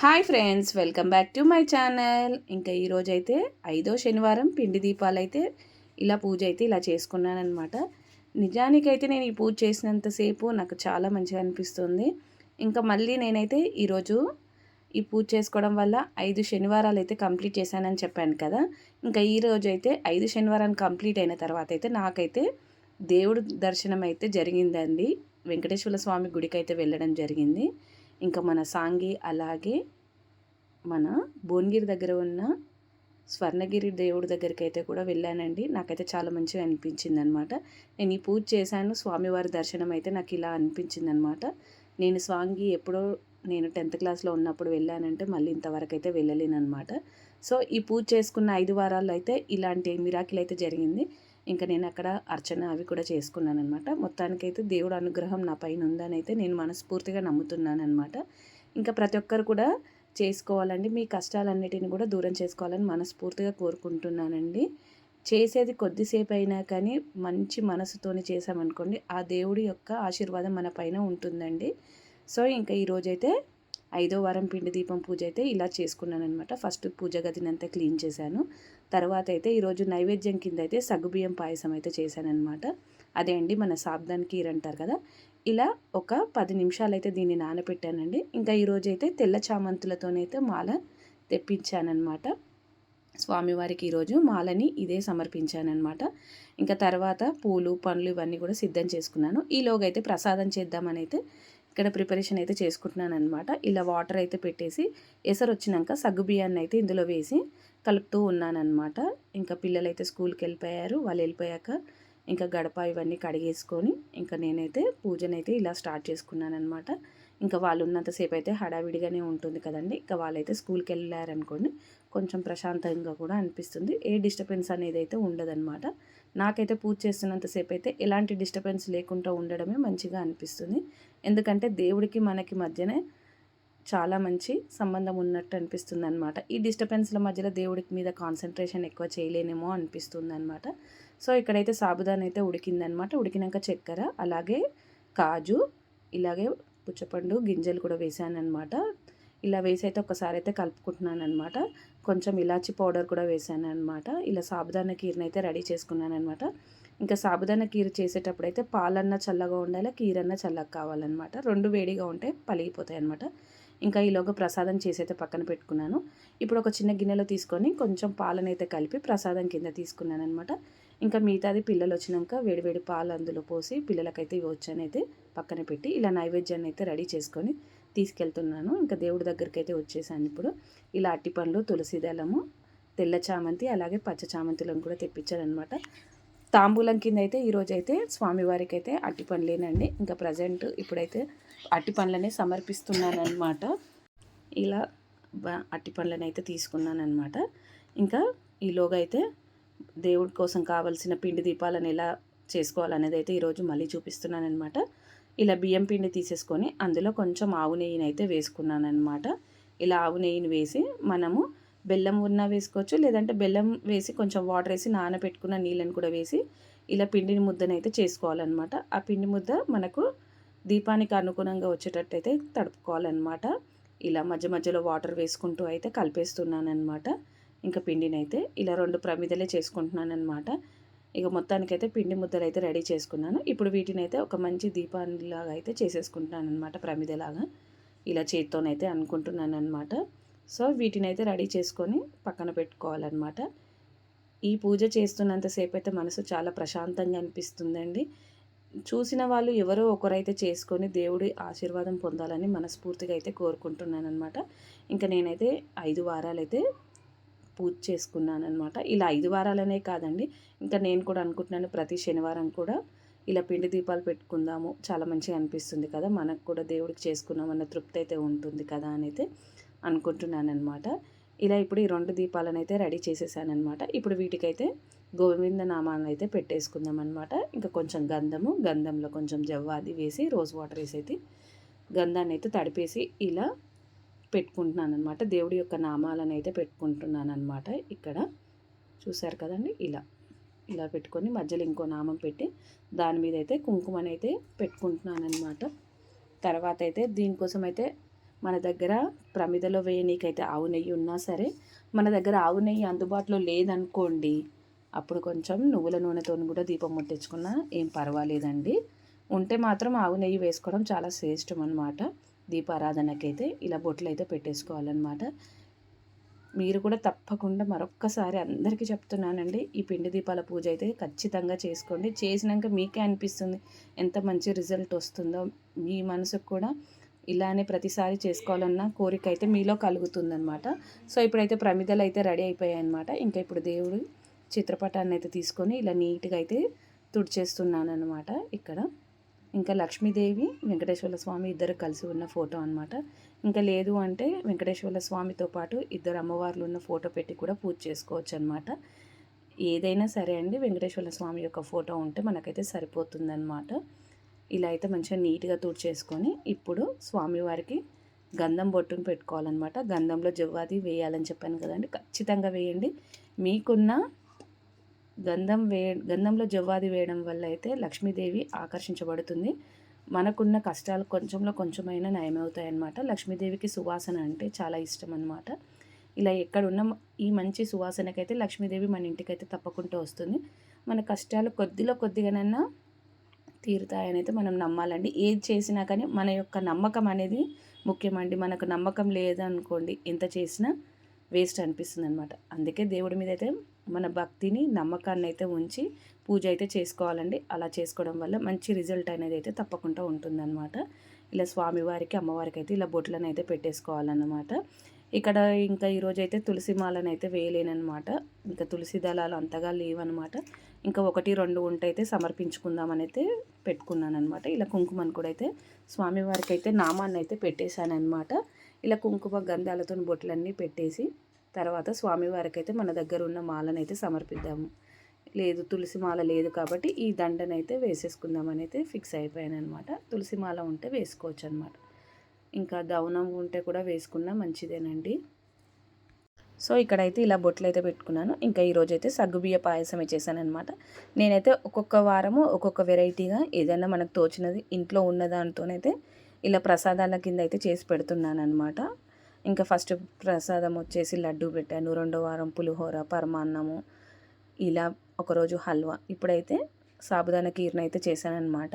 Hi friends welcome back to my channel. ఇంకా ఈరోజు అయితే ఐదో శనివారం పిండి దీపాలు అయితే ఇలా పూజ అయితే ఇలా చేసుకున్నాను అనమాట నిజానికైతే నేను ఈ పూజ చేసినంతసేపు నాకు చాలా మంచిగా అనిపిస్తుంది. ఇంకా మళ్ళీ నేనైతే ఈరోజు ఈ పూజ చేసుకోవడం వల్ల ఐదు శనివారాలు అయితే కంప్లీట్ చేశానని చెప్పాను కదా. ఇంకా ఈ అయితే ఐదు శనివారాలు కంప్లీట్ అయిన తర్వాత అయితే నాకైతే దేవుడు దర్శనం అయితే జరిగిందండి. వెంకటేశ్వర స్వామి గుడికి అయితే వెళ్ళడం జరిగింది. ఇంకా మన సాంగి అలాగే మన భువనగిరి దగ్గర ఉన్న స్వర్ణగిరి దేవుడి దగ్గరికి అయితే కూడా వెళ్ళానండి. నాకైతే చాలా మంచిగా అనిపించింది అనమాట నేను ఈ పూజ చేశాను స్వామివారి దర్శనం అయితే నాకు ఇలా అనిపించింది అనమాట నేను స్వాంగి ఎప్పుడో నేను టెన్త్ క్లాస్లో ఉన్నప్పుడు వెళ్ళానంటే మళ్ళీ ఇంతవరకు అయితే వెళ్ళలేనమాట సో ఈ పూజ చేసుకున్న ఐదు వారాల్లో అయితే ఇలాంటి మిరాకిల్ అయితే జరిగింది. ఇంకా నేను అక్కడ అర్చన అవి కూడా చేసుకున్నాను అనమాట మొత్తానికైతే దేవుడు అనుగ్రహం నా పైన ఉందని అయితే నేను మనస్ఫూర్తిగా నమ్ముతున్నాను అనమాట ఇంకా ప్రతి ఒక్కరు కూడా చేసుకోవాలండి. మీ కష్టాలన్నిటిని కూడా దూరం చేసుకోవాలని మనస్ఫూర్తిగా కోరుకుంటున్నానండి. చేసేది కొద్దిసేపు అయినా కానీ మంచి మనసుతోని చేసామనుకోండి ఆ దేవుడి యొక్క ఆశీర్వాదం మన పైన ఉంటుందండి. సో ఇంకా ఈరోజైతే ఐదో వారం పిండి దీపం పూజ అయితే ఇలా చేసుకున్నాను అనమాట ఫస్ట్ పూజ గదిని అంతా క్లీన్ చేశాను. తర్వాత అయితే ఈరోజు నైవేద్యం కింద అయితే సగ్గుబియ్యం పాయసం అయితే చేశానమాట అదే అండి మన సాబ్దాన్ కీర్ అంటారు కదా. ఇలా ఒక పది నిమిషాలు అయితే దీన్ని నానబెట్టానండి ఇంకా ఈరోజు అయితే తెల్ల చామంతులతోనైతే మాల తెప్పించానమాట స్వామివారికి ఈరోజు మాలని ఇదే సమర్పించానమాట ఇంకా తర్వాత పూలు పండ్లు ఇవన్నీ కూడా సిద్ధం చేసుకున్నాను. ఈలోగా అయితే ప్రసాదం చేద్దామని అయితే ఇక్కడ ప్రిపరేషన్ అయితే చేసుకుంటున్నాను అనమాట ఇలా వాటర్ అయితే పెట్టేసి ఎసరు వచ్చినాక సగ్గు బియ్యాన్ని అయితే ఇందులో వేసి కలుపుతూ ఉన్నానమాట ఇంకా పిల్లలు అయితే స్కూల్కి వెళ్ళిపోయారు. వాళ్ళు వెళ్ళిపోయాక ఇంకా గడప ఇవన్నీ కడిగేసుకొని ఇంకా నేనైతే పూజనైతే ఇలా స్టార్ట్ చేసుకున్నానమాట ఇంకా వాళ్ళు ఉన్నంతసేపు అయితే హడావిడిగానే ఉంటుంది కదండి. ఇంకా వాళ్ళైతే స్కూల్కి వెళ్ళారనుకోండి కొంచెం ప్రశాంతంగా కూడా అనిపిస్తుంది. ఏ డిస్టర్బెన్స్ అనేది అయితే ఉండదన్నమాట. నాకైతే పూజ చేస్తున్నంతసేపు అయితే ఎలాంటి డిస్టర్బెన్స్ లేకుండా ఉండడమే మంచిగా అనిపిస్తుంది. ఎందుకంటే దేవుడికి మనకి మధ్యనే చాలా మంచి సంబంధం ఉన్నట్టు అనిపిస్తుంది అనమాట ఈ డిస్టర్బెన్స్ల మధ్యలో దేవుడికి మీద కాన్సన్ట్రేషన్ ఎక్కువ చేయలేనేమో అనిపిస్తుంది అనమాట సో ఇక్కడైతే సాబుదాన్ అయితే ఉడికిందనమాట ఉడికినాక చక్కెర అలాగే కాజు ఇలాగే పుచ్చపండు గింజలు కూడా వేసాను అనమాట ఇలా వేసి అయితే ఒకసారి అయితే కలుపుకుంటున్నాను అనమాట కొంచెం ఇలాచి పౌడర్ కూడా వేసాను అనమాట ఇలా సాబుదాన కీర్ని అయితే రెడీ చేసుకున్నాను అనమాట ఇంకా సాబుదాన కీర చేసేటప్పుడు అయితే పాలన్న చల్లగా ఉండాలి కీరన్న చల్లగా కావాలన్నమాట. రెండు వేడిగా ఉంటే పలిగిపోతాయి అనమాట ఇంకా ఈలోగా ప్రసాదం చేసి అయితే పక్కన పెట్టుకున్నాను. ఇప్పుడు ఒక చిన్న గిన్నెలో తీసుకొని కొంచెం పాలనైతే కలిపి ప్రసాదం కింద తీసుకున్నాను అనమాట ఇంకా మిగతాది పిల్లలు వచ్చినాక వేడివేడి పాలు అందులో పోసి పిల్లలకైతే ఇవి వచ్చానైతే పక్కన పెట్టి ఇలా నైవేద్యాన్ని అయితే రెడీ చేసుకొని తీసుకెళ్తున్నాను. ఇంకా దేవుడి దగ్గరికి అయితే వచ్చేసాను ఇప్పుడు. ఇలా అట్టి పండ్లు తులసి దళము తెల్ల చామంతి అలాగే పచ్చ చామంతులను కూడా తెప్పించారనమాట తాంబూలం కింద అయితే ఈరోజు అయితే స్వామివారికి అయితే అట్టి పండ్లేనండి. ఇంకా ప్రజెంట్ ఇప్పుడైతే అట్టి పండ్లనే సమర్పిస్తున్నాను అనమాట ఇలా అట్టి పండ్లను అయితే తీసుకున్నాను అనమాట ఇంకా ఈలోగా అయితే దేవుడి కోసం కావలసిన పిండి దీపాలను ఎలా చేసుకోవాలనేది అయితే ఈరోజు మళ్ళీ చూపిస్తున్నాను అనమాట ఇలా బియ్యం పిండి తీసేసుకొని అందులో కొంచెం ఆవు నెయ్యిని అయితే వేసుకున్నాను అనమాట ఇలా ఆవు నెయ్యిని వేసి మనము బెల్లం ఉన్న వేసుకోవచ్చు లేదంటే బెల్లం వేసి కొంచెం వాటర్ వేసి నానబెట్టుకున్న నీళ్ళని కూడా వేసి ఇలా పిండిని ముద్దనైతే చేసుకోవాలన్నమాట. ఆ పిండి ముద్ద మనకు దీపానికి అనుగుణంగా వచ్చేటట్టు అయితే తడుపుకోవాలన్నమాట. ఇలా మధ్య మధ్యలో వాటర్ వేసుకుంటూ అయితే కలిపేస్తున్నాను అనమాట ఇంకా పిండిని అయితే ఇలా రెండు ప్రమిదలే చేసుకుంటున్నాను అనమాట ఇక మొత్తానికైతే పిండి ముద్దలు అయితే రెడీ చేసుకున్నాను. ఇప్పుడు వీటిని అయితే ఒక మంచి దీపాలాగా అయితే చేసేసుకుంటున్నాను అనమాట ప్రమిదలాగా. ఇలా చేత్తోనైతే అనుకుంటున్నాను అనమాట సో వీటిని అయితే రెడీ చేసుకొని పక్కన పెట్టుకోవాలన్నమాట. ఈ పూజ చేస్తున్నంతసేపు అయితే మనసు చాలా ప్రశాంతంగా అనిపిస్తుందండి. చూసిన వాళ్ళు ఎవరో ఒకరైతే చేసుకొని దేవుడి ఆశీర్వాదం పొందాలని మనస్ఫూర్తిగా అయితే కోరుకుంటున్నాను అనమాట ఇంకా నేనైతే ఐదు వారాలు అయితే పూజ చేసుకున్నాను అనమాట ఇలా ఐదు వారాలనే కాదండి. ఇంకా నేను కూడా అనుకుంటున్నాను ప్రతి శనివారం కూడా ఇలా పిండి దీపాలు పెట్టుకుందాము. చాలా మంచిగా అనిపిస్తుంది కదా. మనకు కూడా దేవుడికి చేసుకున్నామన్న తృప్తి అయితే ఉంటుంది కదా అని అయితే అనుకుంటున్నాను అనమాట ఇలా ఇప్పుడు ఈ రెండు దీపాలను అయితే రెడీ చేసేసాను అనమాట ఇప్పుడు వీటికైతే గోవింద నామాలను అయితే పెట్టేసుకుందాం అనమాట ఇంకా కొంచెం గంధము గంధంలో కొంచెం జవ్వాది వేసి రోజ్ వాటర్ వేసి అయితే గంధాన్ని అయితే తడిపేసి ఇలా పెట్టుకుంటున్నాను అనమాట దేవుడి యొక్క నామాలను అయితే పెట్టుకుంటున్నాను అనమాట ఇక్కడ. చూశారు కదండి? ఇలా. ఇలా పెట్టుకొని మధ్యలో ఇంకో నామం పెట్టి దాని మీద అయితే కుంకుమనైతే అయితే పెట్టుకుంటున్నాను అనమాట తర్వాత అయితే దీనికోసం అయితే మన దగ్గర ప్రమిదలో వేయనీకైతే ఆవు నెయ్యి ఉన్నా సరే మన దగ్గర ఆవు నెయ్యి అందుబాటులో లేదనుకోండి అప్పుడు కొంచెం నువ్వుల నూనెతో కూడా దీపం ముట్టించుకున్నా ఏం పర్వాలేదండి. ఉంటే మాత్రం ఆవు నెయ్యి వేసుకోవడం చాలా శ్రేష్టం అనమాట దీపారాధనకైతే ఇలా బొట్లు అయితే పెట్టేసుకోవాలన్నమాట. మీరు కూడా తప్పకుండా మరొక్కసారి అందరికీ చెప్తున్నానండి ఈ పిండి దీపాల పూజ అయితే ఖచ్చితంగా చేసుకోండి. చేసినాక మీకే అనిపిస్తుంది ఎంత మంచి రిజల్ట్ వస్తుందో. మీ మనసుకు కూడా ఇలానే ప్రతిసారి చేసుకోవాలన్న కోరిక అయితే మీలో కలుగుతుందనమాట సో ఇప్పుడైతే ప్రమిదలు అయితే రెడీ అయిపోయాయి అనమాట ఇంకా ఇప్పుడు దేవుడు చిత్రపటాన్ని అయితే తీసుకొని ఇలా నీట్గా అయితే తుడిచేస్తున్నాను అనమాట ఇక్కడ. ఇంకా లక్ష్మీదేవి వెంకటేశ్వర స్వామి ఇద్దరు కలిసి ఉన్న ఫోటో అనమాట ఇంకా లేదు అంటే వెంకటేశ్వర స్వామితో పాటు ఇద్దరు అమ్మవార్లు ఉన్న ఫోటో పెట్టి కూడా పూజ చేసుకోవచ్చు అనమాట ఏదైనా సరే అండి వెంకటేశ్వర స్వామి యొక్క ఫోటో ఉంటే మనకైతే సరిపోతుందన్నమాట. ఇలా అయితే మంచిగా నీట్గా తుడిచేసుకొని ఇప్పుడు స్వామివారికి గంధం బొట్టును పెట్టుకోవాలన్నమాట. గంధంలో జవ్వాది వేయాలని చెప్పాను కదండి ఖచ్చితంగా వేయండి. మీకున్న గంధం వే గంధంలో జవ్వాది వేయడం వల్ల అయితే లక్ష్మీదేవి ఆకర్షించబడుతుంది. మనకున్న కష్టాలు కొంచెంలో కొంచెమైనా నయమవుతాయన్నమాట. లక్ష్మీదేవికి సువాసన అంటే చాలా ఇష్టం అనమాట ఇలా ఎక్కడున్న ఈ మంచి సువాసనకైతే లక్ష్మీదేవి మన ఇంటికైతే తప్పకుండా వస్తుంది. మన కష్టాలు కొద్దిలో కొద్దిగానైనా తీరుతాయని అయితే మనం నమ్మాలండి. ఏది చేసినా కానీ మన యొక్క నమ్మకం అనేది ముఖ్యమండి. మనకు నమ్మకం లేదనుకోండి ఎంత చేసినా వేస్ట్ అనిపిస్తుంది అనమాట అందుకే దేవుడి మీద అయితే మన భక్తిని నమ్మకాన్ని అయితే ఉంచి పూజ అయితే చేసుకోవాలండి. అలా చేసుకోవడం వల్ల మంచి రిజల్ట్ అనేది అయితే తప్పకుండా ఉంటుందన్నమాట. ఇలా స్వామివారికి అమ్మవారికి అయితే ఇలా బొట్లను అయితే పెట్టేసుకోవాలన్నమాట. ఇక్కడ ఇంకా ఈరోజు అయితే తులసి మాలను అయితే వేయలేనమాట ఇంకా తులసి దళాలు అంతగా లేవన్నమాట. ఇంకా ఒకటి రెండు ఉంటే అయితే సమర్పించుకుందామని అయితే పెట్టుకున్నానమాట ఇలా కుంకుమని కూడా అయితే స్వామివారికి అయితే నామాన్ని అయితే పెట్టేశానమాట ఇలా కుంకుమ గంధాలతో బొట్లన్నీ పెట్టేసి తర్వాత స్వామివారికి అయితే మన దగ్గర ఉన్న మాలను అయితే సమర్పిద్దాము. లేదు తులసి మాల లేదు కాబట్టి ఈ దండనైతే వేసేసుకుందామని అయితే ఫిక్స్ అయిపోయాను అనమాట తులసి మాల ఉంటే వేసుకోవచ్చు అనమాట ఇంకా దవనం ఉంటే కూడా వేసుకున్నా మంచిదేనండి. సో ఇక్కడైతే ఇలా బొట్లు అయితే పెట్టుకున్నాను. ఇంకా ఈరోజు అయితే సగ్గుబియ్య పాయసం చేశానమాట అనమాట నేనైతే ఒక్కొక్క వారము ఒక్కొక్క వెరైటీగా ఏదైనా మనకు తోచినది ఇంట్లో ఉన్న దానితోనైతే ఇలా ప్రసాదాల కింద అయితే చేసి పెడుతున్నాను అనమాట ఇంకా ఫస్ట్ ప్రసాదం వచ్చేసి లడ్డు పెట్టాను రెండో వారం పులిహోర పరమాన్నము ఇలా ఒకరోజు హల్వా. ఇప్పుడైతే సాబుదాన కీర్ని అయితే చేశానమాట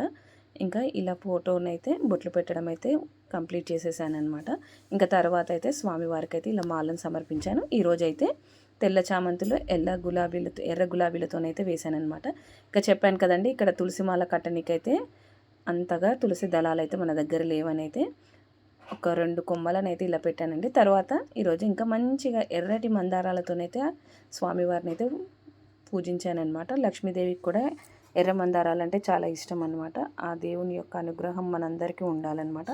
ఇంకా ఇలా ఫోటోనైతే బొట్లు పెట్టడం అయితే కంప్లీట్ చేసేసానమాట ఇంకా తర్వాత అయితే స్వామివారికి అయితే ఇలా మాలను సమర్పించాను. ఈరోజు అయితే తెల్ల చామంతులు ఎల్ల గులాబీలతో ఎర్ర గులాబీలతోనైతే వేశానమాట ఇంకా చెప్పాను కదండి ఇక్కడ తులసి మాల కట్టనికైతే అంతగా తులసి దళాలు అయితే మన దగ్గర లేవనైతే ఒక రెండు కొమ్మలను అయితే ఇలా పెట్టానండి. తర్వాత ఈరోజు ఇంకా మంచిగా ఎర్రటి మందారాలతోనైతే స్వామివారిని అయితే పూజించానమాట లక్ష్మీదేవికి కూడా ఎర్ర మందారాలు అంటే చాలా ఇష్టం అనమాట ఆ దేవుని యొక్క అనుగ్రహం మనందరికీ ఉండాలన్నమాట.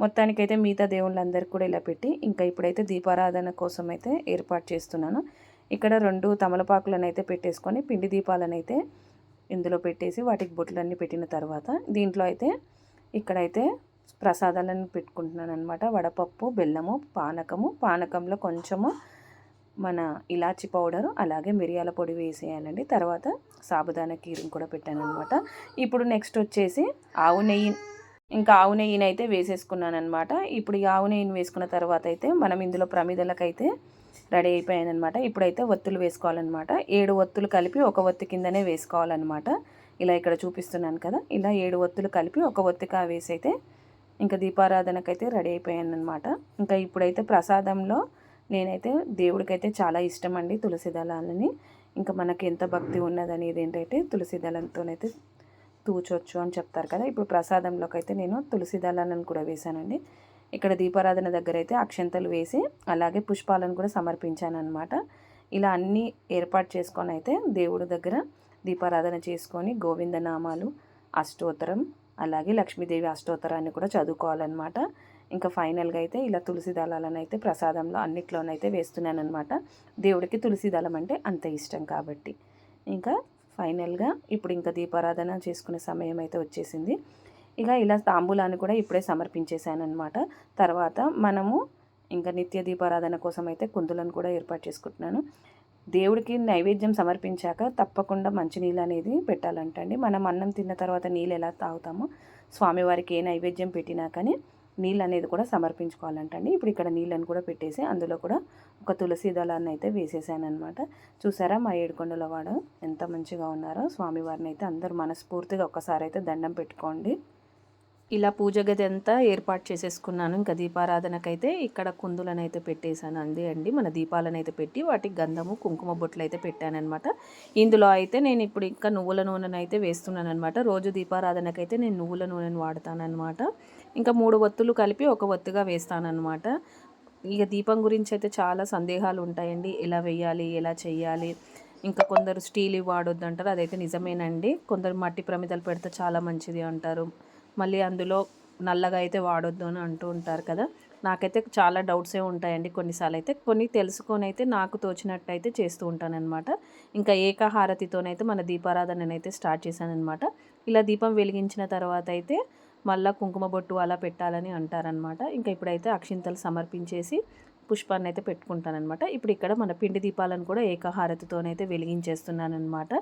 మొత్తానికైతే మిగతా దేవుళ్ళందరికీ కూడా ఇలా పెట్టి ఇంకా ఇప్పుడైతే దీపారాధన కోసం అయితే ఏర్పాటు చేస్తున్నాను. ఇక్కడ రెండు తమలపాకులను అయితే పెట్టేసుకొని పిండి దీపాలను అయితే ఇందులో పెట్టేసి వాటికి బొట్లన్నీ పెట్టిన తర్వాత దీంట్లో అయితే ఇక్కడైతే ప్రసాదాలను పెట్టుకుంటున్నాను అనమాట వడపప్పు బెల్లము పానకము. పానకంలో కొంచెము మన ఇలాచి పౌడరు అలాగే మిరియాల పొడి వేసేయాలండి. తర్వాత సాబుదాన కీరుని కూడా పెట్టాను అనమాట ఇప్పుడు నెక్స్ట్ వచ్చేసి ఆవు నెయ్యి. ఇంకా ఆవు నెయ్యిని అయితే వేసేసుకున్నాను అనమాట ఇప్పుడు ఈ ఆవు నెయ్యిని వేసుకున్న తర్వాత అయితే మనం ఇందులో ప్రమిదలకైతే రెడీ అయిపోయానమాట ఇప్పుడైతే ఒత్తులు వేసుకోవాలన్నమాట. ఏడు ఒత్తులు కలిపి ఒక ఒత్తి కిందనే వేసుకోవాలన్నమాట. ఇలా ఇక్కడ చూపిస్తున్నాను కదా. ఇలా ఏడు ఒత్తులు కలిపి ఒక ఒత్తిగా వేసి అయితే ఇంకా దీపారాధనకైతే రెడీ అయిపోయాను అనమాట ఇంకా ఇప్పుడైతే ప్రసాదంలో నేనైతే దేవుడికైతే చాలా ఇష్టం అండి తులసి దళాలని. ఇంకా మనకి ఎంత భక్తి ఉన్నదనేది ఏంటంటే తులసి దళంతోనైతే తూచొచ్చు అని చెప్తారు కదా. ఇప్పుడు ప్రసాదంలోకి అయితే నేను తులసి దళాలను కూడా వేశానండి. ఇక్కడ దీపారాధన దగ్గర అయితే అక్షంతలు వేసి అలాగే పుష్పాలను కూడా సమర్పించాను అనమాట ఇలా అన్నీ ఏర్పాటు చేసుకొని అయితే దేవుడి దగ్గర దీపారాధన చేసుకొని గోవిందనామాలు అష్టోత్తరం అలాగే లక్ష్మీదేవి అష్టోత్తరాన్ని కూడా చదువుకోవాలన్నమాట. ఇంకా ఫైనల్గా అయితే ఇలా తులసి దళాలను అయితే ప్రసాదంలో అన్నిట్లోనైతే వేస్తున్నాను అనమాట దేవుడికి తులసి దళం అంటే అంత ఇష్టం కాబట్టి. ఇంకా ఫైనల్గా ఇప్పుడు ఇంకా దీపారాధన చేసుకునే సమయం అయితే వచ్చేసింది. ఇక ఇలా తాంబూలాన్ని కూడా ఇప్పుడే సమర్పించేశాను అనమాట తర్వాత మనము ఇంకా నిత్య దీపారాధన కోసం అయితే కుందులను కూడా ఏర్పాటు చేసుకుంటున్నాను. దేవుడికి నైవేద్యం సమర్పించాక తప్పకుండా మంచినీళ్ళు అనేది పెట్టాలంటండి. మనం అన్నం తిన్న తర్వాత నీళ్ళు ఎలా తాగుతామో స్వామివారికి ఏ నైవేద్యం పెట్టినా కానీ నీళ్ళు అనేది కూడా సమర్పించుకోవాలంటండి. ఇప్పుడు ఇక్కడ నీళ్ళని కూడా పెట్టేసి అందులో కూడా ఒక తులసి దళాన్ని అయితే వేసేసాను అనమాట చూసారా మా ఏడుకొండల వాడు ఎంత మంచిగా ఉన్నారో. స్వామివారిని అయితే అందరూ మనస్ఫూర్తిగా ఒక్కసారి అయితే దండం పెట్టుకోండి. ఇలా పూజ గది అంతా ఏర్పాటు చేసేసుకున్నాను. ఇంకా దీపారాధనకైతే ఇక్కడ కుందులను అయితే పెట్టేశాను అంది అండి. మన దీపాలను అయితే పెట్టి వాటికి గంధము కుంకుమ బొట్లు అయితే పెట్టానమాట ఇందులో అయితే నేను ఇప్పుడు ఇంకా నువ్వుల నూనెను అయితే వేస్తున్నాను అనమాట రోజు దీపారాధనకైతే నేను నువ్వుల నూనెను వాడతానమాట ఇంకా మూడు ఒత్తులు కలిపి ఒక ఒత్తుగా వేస్తానమాట ఇక దీపం గురించి అయితే చాలా సందేహాలు ఉంటాయండి. ఎలా వేయాలి ఎలా చేయాలి ఇంకా కొందరు స్టీల్ వాడొద్దు అంటారు. అదైతే నిజమేనండి. కొందరు మట్టి ప్రమిదలు పెడితే చాలా మంచిది అంటారు. మళ్ళీ అందులో నల్లగా అయితే వాడొద్దు అని అంటూ ఉంటారు కదా. నాకైతే చాలా డౌట్సే ఉంటాయండి కొన్నిసార్లు అయితే కొన్ని తెలుసుకొని అయితే నాకు తోచినట్టు అయితే చేస్తూ ఉంటానన్నమాట. ఇంకా ఏకాహారతితోనైతే మన దీపారాధన స్టార్ట్ చేశానమాట ఇలా దీపం వెలిగించిన తర్వాత అయితే మళ్ళీ కుంకుమ బొట్టు అలా పెట్టాలని అంటారనమాట ఇంకా ఇప్పుడైతే అక్షింతలు సమర్పించేసి పుష్పాన్ని అయితే పెట్టుకుంటానమాట ఇప్పుడు ఇక్కడ మన పిండి దీపాలను కూడా ఏకాహారతితోనైతే వెలిగించేస్తున్నానమాట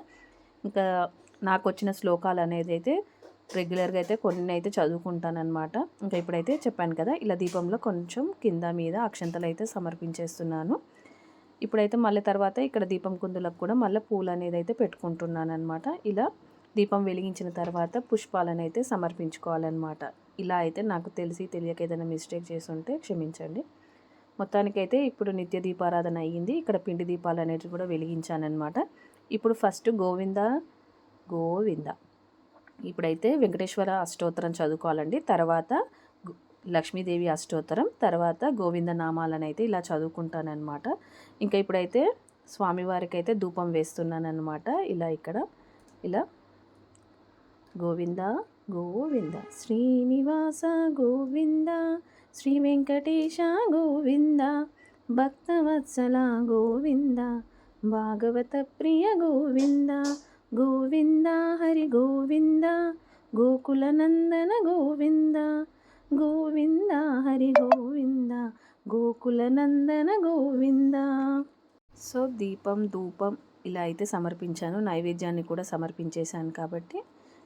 ఇంకా నాకు వచ్చిన శ్లోకాలు అనేది అయితే రెగ్యులర్గా అయితే కొన్ని అయితే చదువుకుంటానమాట ఇంకా ఇప్పుడైతే చెప్పాను కదా ఇలా దీపంలో కొంచెం కింద మీద అక్షంతలు అయితే సమర్పించేస్తున్నాను. ఇప్పుడైతే మళ్ళీ తర్వాత ఇక్కడ దీపం కుందులకు కూడా మళ్ళీ పూలు అనేది అయితే పెట్టుకుంటున్నాను అనమాట ఇలా దీపం వెలిగించిన తర్వాత పుష్పాలను అయితే సమర్పించుకోవాలన్నమాట. ఇలా అయితే నాకు తెలిసి తెలియక ఏదైనా మిస్టేక్ చేసి ఉంటే క్షమించండి. మొత్తానికైతే ఇప్పుడు నిత్య దీపారాధన అయ్యింది. ఇక్కడ పిండి దీపాలు అనేవి కూడా వెలిగించానమాట ఇప్పుడు ఫస్ట్ గోవింద గోవింద. ఇప్పుడైతే వెంకటేశ్వర అష్టోత్తరం చదువుకోవాలండి. తర్వాత లక్ష్మీదేవి అష్టోత్తరం తర్వాత గోవింద నామాలను అయితే ఇలా చదువుకుంటానమాట ఇంకా ఇప్పుడైతే స్వామివారికి అయితే ధూపం వేస్తున్నానమాట ఇలా ఇక్కడ ఇలా. గోవింద గోవింద శ్రీనివాస గోవింద శ్రీ వెంకటేశ గోవింద భక్తవత్సల గోవింద భాగవత ప్రియ గోవింద గోవింద హరి గోవింద గోకులనందన గోవింద గోవింద హరి గోవింద గోకులనందన గోవింద. సో దీపం ధూపం ఇలా అయితే సమర్పించాను. నైవేద్యాన్ని కూడా సమర్పించేశాను కాబట్టి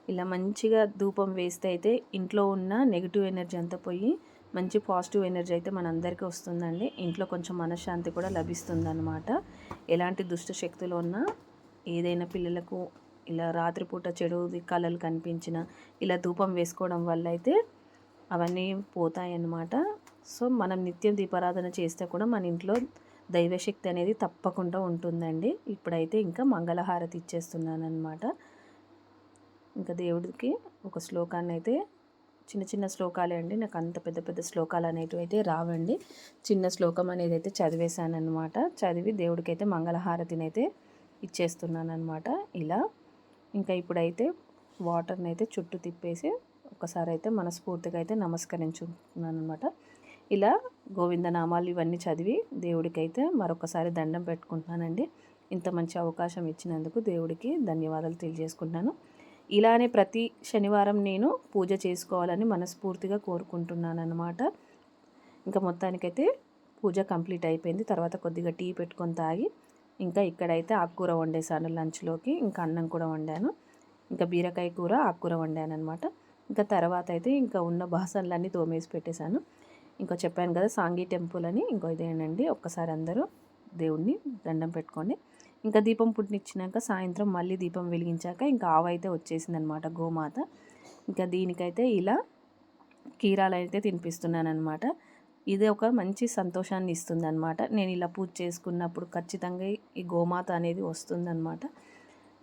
ఇలా మంచిగా ధూపం వేస్తే అయితే ఇంట్లో ఉన్న నెగిటివ్ ఎనర్జీ అంతా పోయి మంచి పాజిటివ్ ఎనర్జీ అయితే మనందరికీ వస్తుందండి. ఇంట్లో కొంచెం మనశ్శాంతి కూడా లభిస్తుందన్నమాట. ఎలాంటి దుష్ట శక్తులు ఉన్నా ఏదైనా పిల్లలకు ఇలా రాత్రిపూట చెడు కళలు కనిపించిన ఇలా ధూపం వేసుకోవడం వల్ల అయితే అవన్నీ పోతాయి అన్నమాట సో మనం నిత్యం దీపారాధన చేస్తే కూడా మన ఇంట్లో దైవశక్తి అనేది తప్పకుండా ఉంటుందండి. ఇప్పుడైతే ఇంకా మంగళహారతి ఇచ్చేస్తున్నాను అనమాట ఇంకా దేవుడికి ఒక శ్లోకాన్ని అయితే చిన్న చిన్న శ్లోకాలే అండి. నాకు అంత పెద్ద పెద్ద శ్లోకాలు అనేటివి అయితే రావండి. చిన్న శ్లోకం అనేది అయితే చదివేశాను అనమాట చదివి దేవుడికైతే మంగళహారతిని అయితే ఇచ్చేస్తున్నాను అనమాట ఇలా. ఇంకా ఇప్పుడైతే వాటర్ని అయితే చుట్టూ తిప్పేసి ఒకసారి అయితే మనస్ఫూర్తిగా అయితే నమస్కరించుకున్నాను అనమాట ఇలా గోవింద నామాలు ఇవన్నీ చదివి దేవుడికి అయితే మరొకసారి దండం పెట్టుకుంటున్నానండి. ఇంత మంచి అవకాశం ఇచ్చినందుకు దేవుడికి ధన్యవాదాలు తెలియజేసుకుంటున్నాను. ఇలానే ప్రతి శనివారం నేను పూజ చేసుకోవాలని మనస్ఫూర్తిగా కోరుకుంటున్నాను అనమాట ఇంకా మొత్తానికైతే పూజ కంప్లీట్ అయిపోయింది. తర్వాత కొద్దిగా టీ పెట్టుకొని తాగి ఇంకా ఇక్కడైతే ఆకుకూర వండేసాను లంచ్లోకి. ఇంకా అన్నం కూడా వండాను. ఇంకా బీరకాయ కూర ఆకుకూర వండాను అనమాట ఇంకా తర్వాత అయితే ఇంకా ఉన్న బాసనలన్నీ తోమేసి పెట్టేశాను. ఇంకా చెప్పాను కదా సాంగీ టెంపుల్ అని. ఇంకో ఇదేనండి ఒక్కసారి అందరూ దేవుణ్ణి దండం పెట్టుకోండి. ఇంకా దీపం పుట్టినిచ్చినాక సాయంత్రం మళ్ళీ దీపం వెలిగించాక ఇంకా ఆవైతే అయితే వచ్చేసింది అనమాట గోమాత. ఇంకా దీనికైతే ఇలా కీరాలు అయితే తినిపిస్తున్నాను అనమాట ఇది ఒక మంచి సంతోషాన్ని ఇస్తుంది అనమాట నేను ఇలా పూజ చేసుకున్నప్పుడు ఖచ్చితంగా ఈ గోమాత అనేది వస్తుందన్నమాట.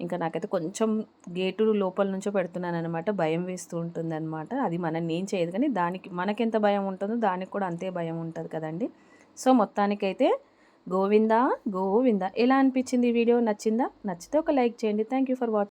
ఇంకా నాకైతే కొంచెం గేటు లోపల నుంచో పెడుతున్నాను అనమాట భయం వేస్తూ ఉంటుంది అనమాట అది మనం నేను చేయదు కానీ దానికి మనకెంత భయం ఉంటుందో దానికి కూడా అంతే భయం ఉంటుంది కదండి. సో మొత్తానికైతే గోవిందా గోవిందా. ఎలా అనిపించింది ఈ వీడియో? నచ్చిందా? నచ్చితే ఒక లైక్ చేయండి. Thank you for watching